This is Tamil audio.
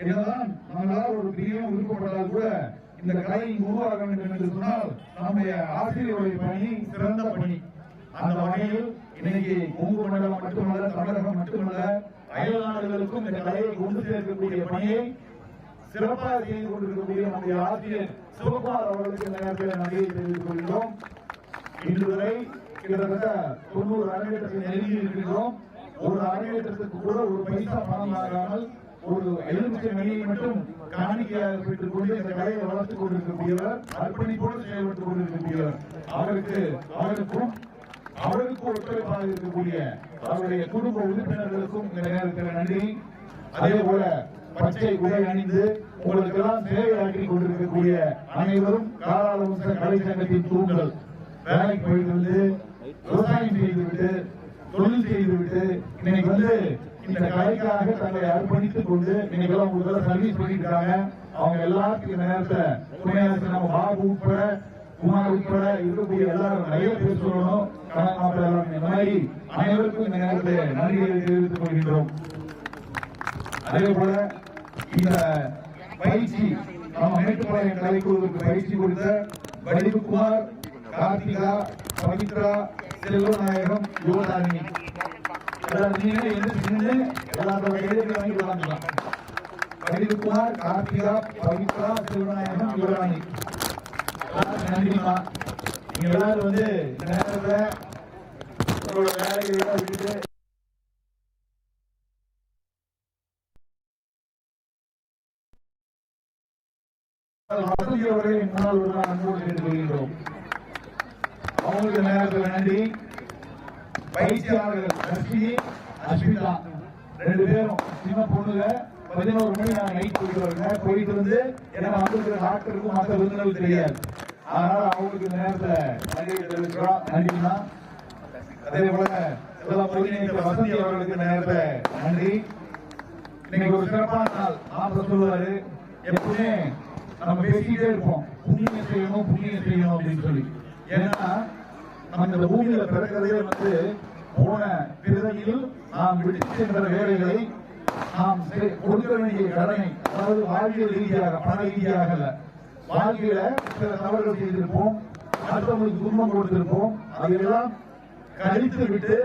என்னதான் நம்மளால் ஒரு பிரியம் விருப்பப்பட்டால் கூட இந்த கலை உருவாக வேண்டும் என்று சொன்னால் நம்முடைய ஆசிரியருடைய பணி சிறந்த பணி. அந்த வகையில் இன்னைக்கு கொங்கு மண்டலம் மட்டுமல்ல தமிழகம் மட்டுமல்ல அயல் நாடுகளுக்கும் இந்த கலையை கொண்டு சேர்க்கக்கூடிய பணியை சிறப்பாக செய்து கொண்டிருக்கக்கூடிய நம்முடைய ஆசிரியர் சிவகுமார் அவர்களுக்கு இந்த நேரத்தில் நன்றியை தெரிவித்துக் கொள்கிறோம். இதுவரை கிட்டத்தட்ட தொண்ணூறு அரங்கேற்றத்தை நெருங்கி இருக்கின்றோம் ஒரு அரங்கேற்றத்துக்கு கூட ஒரு பைசா பணம் ஆகாமல் ஒரு எலுமிச்சை மணியை மட்டும் காணிக்கையாக பெற்றுக் கொண்டு இந்த கலையை வளர்த்துக் கொண்டிருக்கக்கூடியவர் அர்ப்பணிப்போடு செயல்பட்டுக் கொண்டிருக்கக்கூடியவர் அவருக்கு அவருக்கும் அவருக்கு ஒத்துழைப்பாக இருக்கக்கூடிய அவருடைய குடும்ப உறுப்பினர்களுக்கும் இந்த நேரத்தில் நன்றி. அதே போல பச்சை உடை அணிந்து உங்களுக்கு எல்லாம் சேவையாற்றி கொண்டிருக்கக்கூடிய அனைவரும் காலாலவச கலை சங்கத்தின் தூண்கள். வேலைக்கு போயிட்டு வந்து விவசாயம் செய்து விட்டு தொழில் செய்து விட்டு இன்னைக்கு வந்து இந்த கலைக்காக தங்களை அர்ப்பணித்துக் கொண்டு இன்னைக்கு எல்லாம் உங்களுக்கு சர்வீஸ் பண்ணிருக்காங்க அவங்க எல்லாத்துக்கும் இந்த நேரத்தை துணையாளர் நம்ம பாபு உட்பட குமார் உட்பட இருக்கக்கூடிய எல்லாரும் நிறைய பேர் சொல்லணும். கணக்கு மாப்பிள்ளை எல்லாரும் இந்த மாதிரி அனைவருக்கும் இந்த நேரத்தில் நன்றிகளை தெரிவித்துக் கொள்கின்றோம். அதே போல இந்த பயிற்சி நம்ம மேட்டுப்பாளையம் கலைக்குழுவுக்கு பயிற்சி கொடுத்த வடிவுக்குமார் கார்த்திகா பவித்ரா செல்வநாயகம் யுவதாரணி நீங்களே எந்திரிச்சு நின்று எல்லாத்தோட கையெழுத்து வாங்கி வாங்கலாம் வடிவுக்குமார் கார்த்திகா பவித்ரா செல்வநாயகம் யுவராணி நன்றிமா நீங்க எல்லாரும் வந்து இந்த நேரத்துல உங்களோட வேலைகளை விட்டுட்டு வசதி அவர்களை முன்னாள் ஒரு நாள் அன்போடு அவங்களுக்கு நேரத்தில் நன்றி பயிற்சியாளர்கள் லட்சுமி அஸ்மிதா. ரெண்டு பேரும் சின்ன பொண்ணுல பதினோரு மணி நான் நைட் போயிட்டு போயிட்டு வந்து ஏன்னா வந்திருக்கிற டாக்டருக்கும் மற்ற விருந்தினர்கள் தெரியாது. அதனால அவங்களுக்கு நேரத்தில் நன்றி தெரிவிக்கிறோம். நன்றிமா அதே போல எல்லா பிரதிநிதிகள் வசந்தி அவர்களுக்கு நேரத்தை நன்றி. இன்னைக்கு ஒரு சிறப்பான நாள். மாப்பிள்ள சொல்லுவாரு எப்பவுமே நம்ம பேசிக்கிட்டே இருப்போம். புண்ணியம் செய்யணும் புண்ணியம் செய்யணும் அப்படின்னு சொல்லி. ஏன்னா நம்ம இந்த பூமியில பிறக்கிறதே வந்து போன பிறவியில் நாம் விட்டு வேலைகளை நாம் செ- கொடுக்க வேண்டிய கடனை அதாவது வாழ்வியல் ரீதியாக பண ரீதியாக அல்ல. வாழ்க்கையில சில தவறுகள் செய்திருப்போம் அடுத்தவங்களுக்கு துன்பம் கொடுத்திருப்போம் அதையெல்லாம் கழித்து விட்டு